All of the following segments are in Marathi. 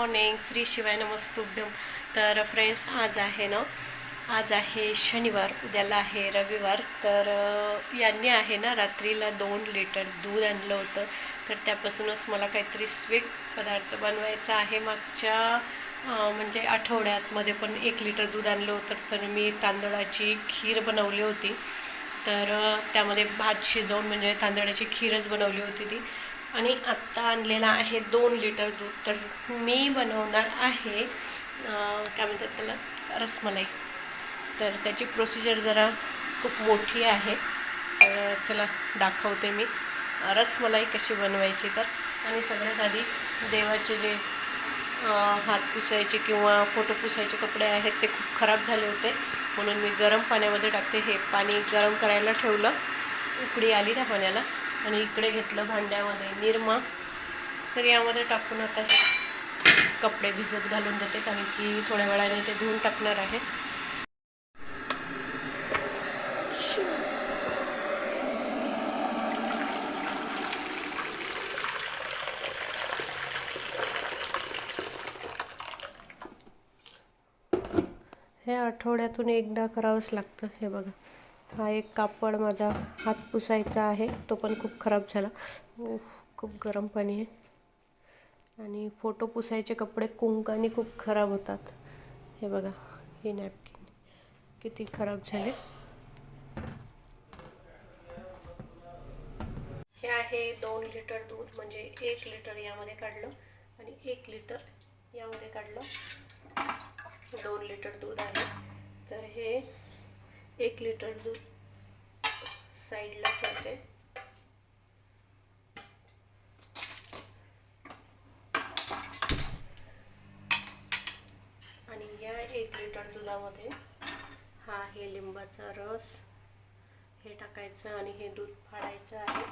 मॉर्निंग श्री शिवाय नमस्तुभ्यम तर फ्रेंड्स आज आहे ना आज आहे शनिवार उद्याला आहे रविवार. तर यांनी आहे ना रात्रीला दोन लिटर दूध आणलं होतं. तर त्यापासूनच मला काहीतरी स्वीट पदार्थ बनवायचा आहे मागच्या म्हणजे आठवड्यातमध्ये पण एक लिटर दूध आणलं होतं. तर मी तांदळाची खीर बनवली होती. तर त्यामध्ये भात शिजवून म्हणजे तांदळाची खीरच बनवली होती ती. आणि आत्ता आणलेला आहे दोन लिटर दूध. तर मी बनवणार आहे काय म्हणतात त्याला रसमलाई. तर त्याची प्रोसिजर जरा खूप मोठी आहे. तर चला दाखवते मी. रसमलाई कशी बनवायची तर. आणि सगळ्यात आधी देवाचे जे हात पुसायचे किंवा फोटो पुसायचे कपडे आहेत ते खूप खराब झाले होते. म्हणून मी गरम पाण्यामध्ये टाकते. हे पाणी गरम करायला ठेवलं. उकडी आली त्या पाण्याला. आणि इकडे घेतलं भांड्यामध्ये निरमा. तर यामध्ये टाकून आता हे कपडे भिजत घालून देते कारण की थोड्या वेळाने ते धुवून टाकणार आहे. हे आठवड्यातून एकदा करावंच लागतं हे बघा. हा एक कापड माझा हात पुसायचा आहे. तो पण खूप खराब झाला. उफ, खूप गरम पाणी आहे. आणि फोटो पुसायचे कपडे कुंकाने खूप खराब होतात. हे बघा हे नॅपकिन किती खराब झाले. हे आहे दोन लिटर दूध म्हणजे एक लिटर यामध्ये काढलं आणि एक लिटर यामध्ये काढलं. दोन लिटर दूध आहे. तर हे एक लिटर दूध साईडला ठेवते आणि या एक लिटर दुधामध्ये हा आहे लिंबाचा रस हे टाकायचं आणि हे दूध फाडायचं आहे.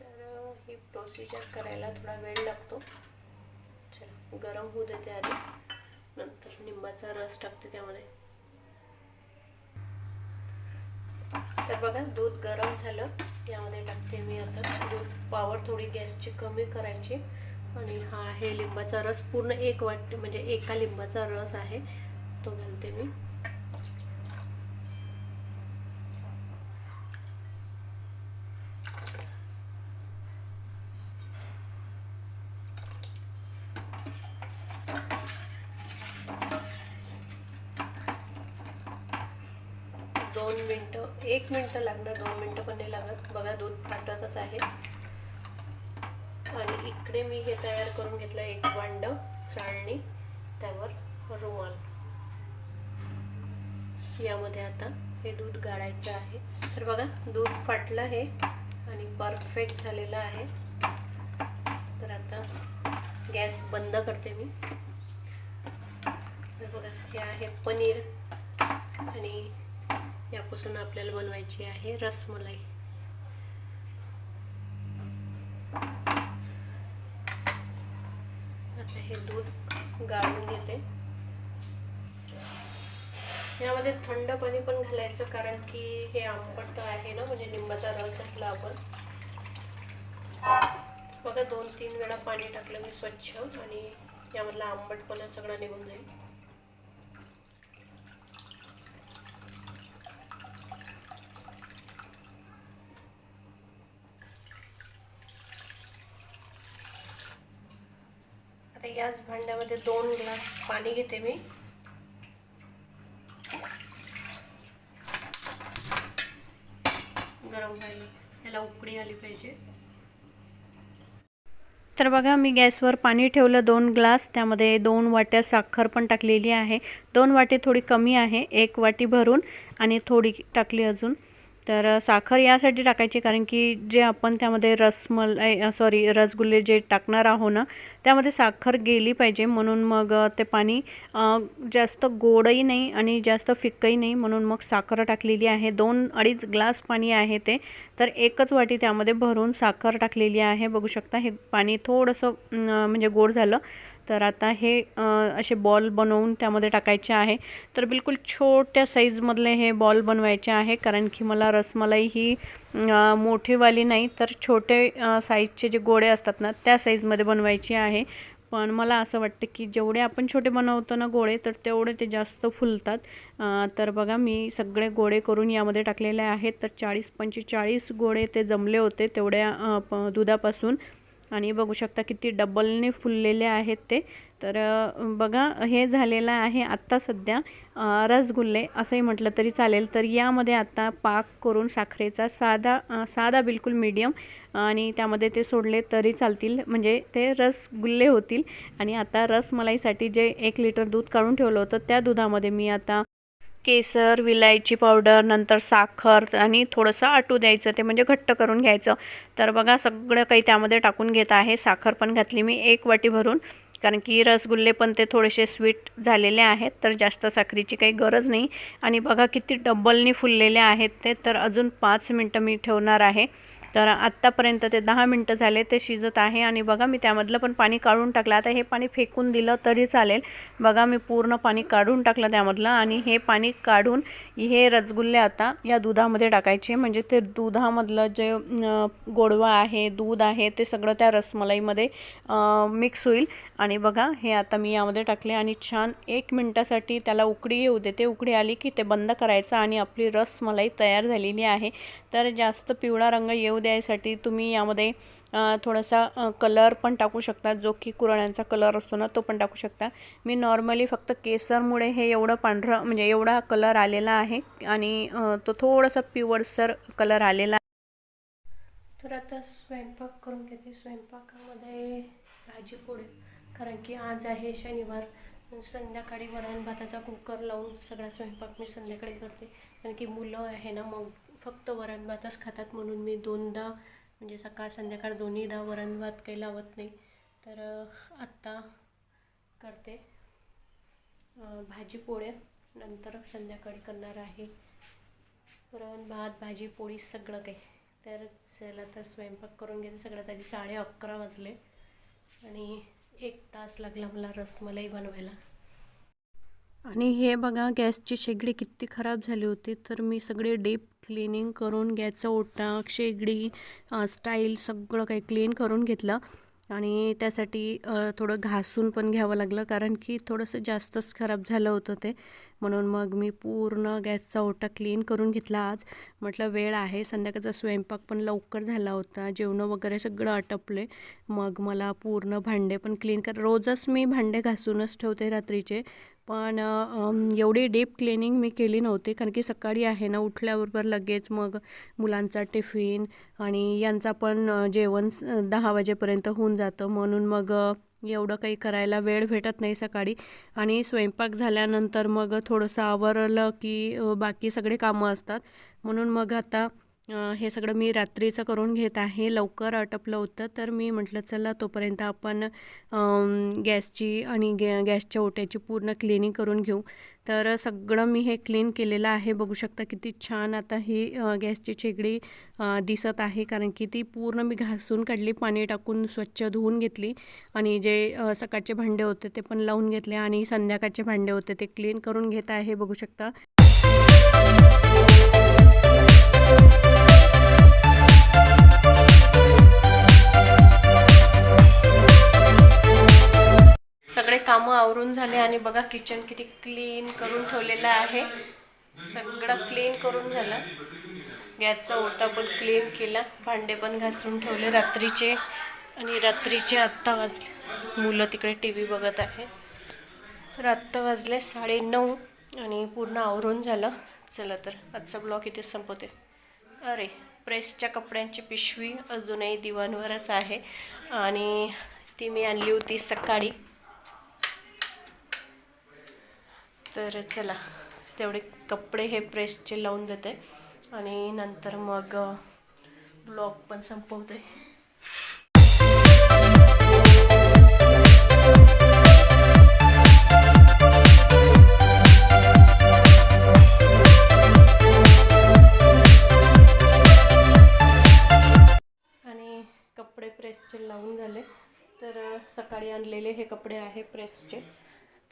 तर ही प्रोसिजर करायला थोडा वेळ लागतो. चला गरम होऊ देते आधी. नंतर लिंबाचा रस टाकते त्यामध्ये. तर बघा दूध गरम झालं. यामध्ये टाकते मी आता दूध पावर थोडी गॅसची कमी करायची. आणि हा आहे लिंबाचा रस पूर्ण एक वाट म्हणजे एका लिंबाचा रस आहे. तो घालते मी. दोन मिनटं एक मिनटं लागणार दोन मिनटं पण नाही लागत बघा दूध फाटतच आहे. आणि इकडे मी हे तयार करून घेतलं एक वांड चाळणी त्यावर रुमाल. यामध्ये आता हे दूध गाळायचं आहे. तर बघा दूध फाटलं आहे आणि परफेक्ट झालेलं आहे. तर आता गॅस बंद करते मी. तर बघा हे आहे पनीर. पासून आपल्याला बनवायची आहे रसमलाई. आता हे दूध गाळून घेते. यामध्ये थंड पाणी पण घालायचं कारण की हे आंबट आहे ना म्हणजे लिंबाचा रस घातला आपण. बघा दोन तीन वेळा पाणी टाकलं मी स्वच्छ आणि यामधला आंबटपणा सगळा निघून जाईल. आता याच भांड्यामध्ये दोन ग्लास पाणी घेते मी. गरम व्हायला याला उकळी आली पाहिजे. तर बघा मी गॅसवर पाणी ठेवलं दोन ग्लास. त्यामध्ये दोन वाट्या साखर पण टाकलेली आहे. दोन वाटी थोडी कमी आहे. एक वाटी भरून आणि थोडी टाकली अजून. तर साखर यासाठी टाकायची कारण की जे आपण त्यामध्ये रसमलाई सॉरी रसगुल्ले जे टाकणार आहो ना त्यामध्ये साखर गेली पाहिजे. म्हणून मग ते पाणी जास्त गोडही नाही आणि जास्त फिक्कही नाही. म्हणून मग साखर टाकलेली आहे. दोन अडीच ग्लास पाणी आहे ते. तर एकच वाटी त्यामध्ये भरून साखर टाकलेली आहे. बघू शकता हे पाणी थोडंसं म्हणजे गोड झालं. तर आता हे असे बॉल बनवून त्यामध्ये टाकायचे आहे. तर बिलकुल छोट्या साईजमधले हे बॉल बनवायचे आहे कारण की मला रसमलाई ही मोठीवाली नाही तर छोटे साईजचे जे गोळे असतात ना त्या साईजमध्ये बनवायची आहे. पण मला असं वाटतं की जेवढे आपण छोटे बनवतो ना गोळे तर तेवढे ते जास्त फुलतात. तर बघा मी सगळे गोळे करून यामध्ये टाकलेले आहेत. तर चाळीस पंचेचाळीस गोळे ते जमले होते तेवढ्या प दुधापासून. आणि बघू शकता किती डबलने फुललेले आहेत ते. तर बघा हे झालेलं आहे आत्ता सध्या रसगुल्ले असंही म्हटलं तरी चालेल. तर यामध्ये आता पाक करून साखरेचा साधा साधा बिलकुल मीडियम आणि त्यामध्ये ते सोडले तरी चालतील. म्हणजे ते रसगुल्ले होतील. आणि आता रसमलाईसाठी जे एक लिटर दूध काढून ठेवलं होतं त्या दुधामध्ये मी आता केसर विलायची पावडर नंतर साखर आणि थोडंसं आटू द्यायचं ते म्हणजे घट्ट करून घ्यायचं. तर बघा सगळं काही त्यामध्ये टाकून घेत आहे. साखर पण घातली मी एक वाटी भरून. कारण की रसगुल्ले पण ते थोडेसे स्वीट झालेले आहेत तर जास्त साखरेची काही गरज नाही. आणि बघा किती डब्बलनी फुललेले आहेत ते. तर अजून पाच मिनटं मी ठेवणार आहे. तर आत्तापर्यंत ते दहा मिनटं झाले ते शिजत आहे आणि बघा मी त्यामधलं पण पाणी काढून टाकलं. आता हे पाणी फेकून दिलं तरी चालेल. बघा मी पूर्ण पाणी काढून टाकलं त्यामधलं आणि हे पाणी काढून हे रसगुल्ले आता या दुधामध्ये टाकायचे. म्हणजे ते दुधामधलं जे गोडवा आहे दूध आहे ते सगळं त्या रसमलाईमध्ये मिक्स होईल. आणि बघा हे आता मी यामध्ये टाकले आणि छान एक मिनटासाठी त्याला उकडी येऊ देते. उकडी आली की ते बंद करायचं आणि आपली रसमलाई तयार झालेली आहे. तर जास्त पिवळा रंग येऊ द्यायसाठी तुम्ही यामध्ये थोडासा कलर पण टाकू शकता. जो की कुरळ्यांचा कलर असतो ना तो पण टाकू शकता. मी नॉर्मली फक्त केसरमुळे हे एवढं पांढरं म्हणजे एवढा कलर आलेला आहे आणि तो थोडासा पिवळसर कलर आलेला तर आता स्वयंपाक करून घेते. स्वयंपाकामध्ये भाजी पोळी. कारण की आज आहे शनिवार. संध्याकाळी वरण भाताचा कुकर लावून सगळा स्वयंपाक मी संध्याकाळी करते. कारण की मुलं आहे ना मग फक्त वरण भातच खातात म्हणून मी दोनदा म्हणजे सकाळ संध्याकाळ दोन्हीदा वरण भात काही लावत नाही. तर आत्ता करते. भाजी पोळ्या नंतर संध्याकाळी करणार आहे. वरण भात भाजी पोळी सगळं काही. तर चला तर स्वयंपाक करून घेते सगळ्यात आधी साडे अकरा वाजले आणि एक तास लागला मला रसमलाई बनवायला. आणि हे बघा गॅसची शेगडी किती खराब झाली होती. तर मी सगळे डीप क्लिनिंग करून गॅसचा ओटा शेगडी स्टाईल सगळं काही क्लीन करून घेतलं. आणि त्यासाठी थोडं घासून पण घ्यावं लागलं कारण की थोडंसं जास्तच खराब झालं होतं ते. म्हणून मग मी पूर्ण गॅसचा ओटा क्लीन करून घेतला आज. म्हटलं वेळ आहे संध्याकाळचा स्वयंपाक पण लवकर झाला होता. जेवणं वगैरे सगळं आटपले. मग मला पूर्ण भांडे पण क्लीन कर रोजच मी भांडे घासूनच ठेवते रात्रीचे. पण एवढी डीप क्लिनिंग मी केली नव्हती कारण की सकाळी आहे ना उठल्याबरोबर लगेच मग मुलांचा टिफिन आणि यांचा पण जेवण दहा वाजेपर्यंत होऊन जातं. म्हणून मग एवढं काही करायला वेळ भेटत नाही सकाळी. आणि स्वयंपाक झाल्यानंतर मग थोडंसं आवरलं की बाकी सगळे कामं असतात. म्हणून मग आता हे सगळं मी रात्रीचं करून घेत आहे. लवकर आटपलं होतं तर मी म्हटलं चला तोपर्यंत आपण गॅसची आणि गॅ गॅसच्या ओट्याची पूर्ण क्लिनिंग करून घेऊ. तर सगळं मी हे क्लीन केलेलं आहे. बघू शकता किती छान आता ही गॅसची शेगडी दिसत आहे. कारण की ती पूर्ण मी घासून काढली पाणी टाकून स्वच्छ धुवून घेतली. आणि जे सकाळचे भांडे होते ते पण लावून घेतले आणि संध्याकाळचे भांडे होते ते क्लीन करून घेत आहे. बघू शकता. कामं आवरून झाले आणि बघा किचन किती क्लीन करून ठेवलेलं आहे. सगळं क्लीन करून झालं. गॅसचा ओटा पण क्लीन केला. भांडे पण घासून ठेवले रात्रीचे. आणि रात्रीचे आत्ता वाजले. मुलं तिकडे टी व्ही बघत आहे. तर आत्ता वाजले साडे नऊ आणि पूर्ण आवरून झालं. चला तर आजचा ब्लॉग इथे संपवते. अरे प्रेसच्या कपड्यांची पिशवी अजूनही दिवाणवरच आहे. आणि ती मी आणली होती सकाळी. तर चला तेवढे कपडे हे प्रेसचे लावून देते. आणि नंतर मग ब्लॉग पण संपवते. आणि कपडे प्रेसचे लावून झाले. तर सकाळी आणलेले हे कपडे आहे प्रेसचे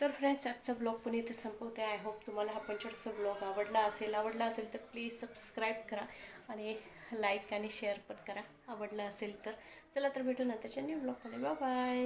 तर फ्रेंड्स आजचा ब्लॉग पण इथे संपवते. आय होप तुम्हाला हा पण छोटासा ब्लॉग आवडला असेल आवडला असेल तर प्लीज सबस्क्राईब करा आणि लाईक आणि शेअर पण करा. आवडला असेल तर. चला तर भेटू नंतरच्या न्यू ब्लॉगमध्ये बाय